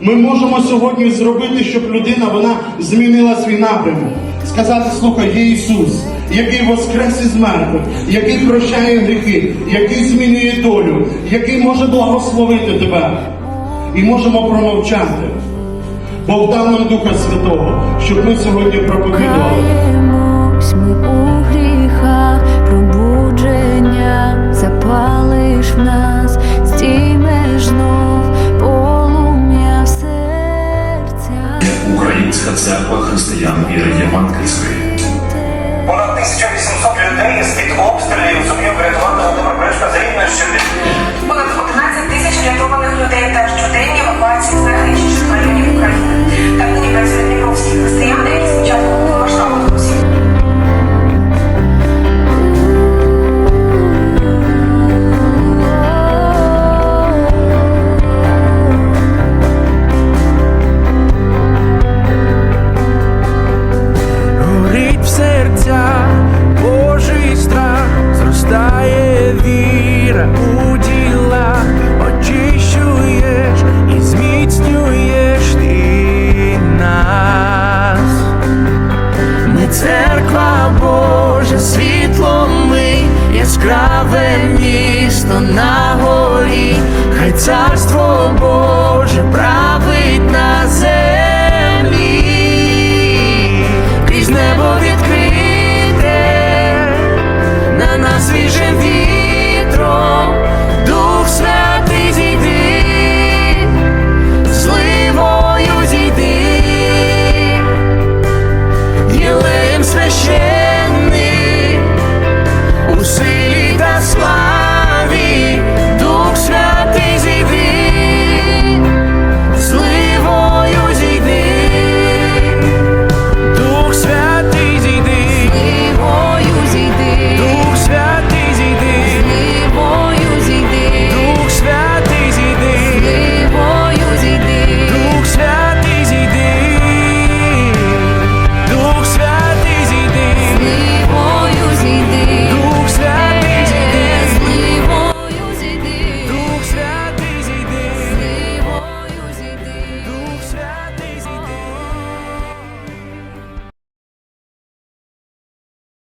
Ми можемо сьогодні зробити, щоб людина вона змінила свій напрямок. Сказати, слухай, є Ісус, який воскрес із мертвих, який прощає гріхи, який змінює долю, який може благословити тебе. І можемо промовчати. Бог дав нам Духа Святого, щоб ми сьогодні проповідували. Церква християн віри Євангельської. Яскраве місто на горі, хай царство Боже, правда.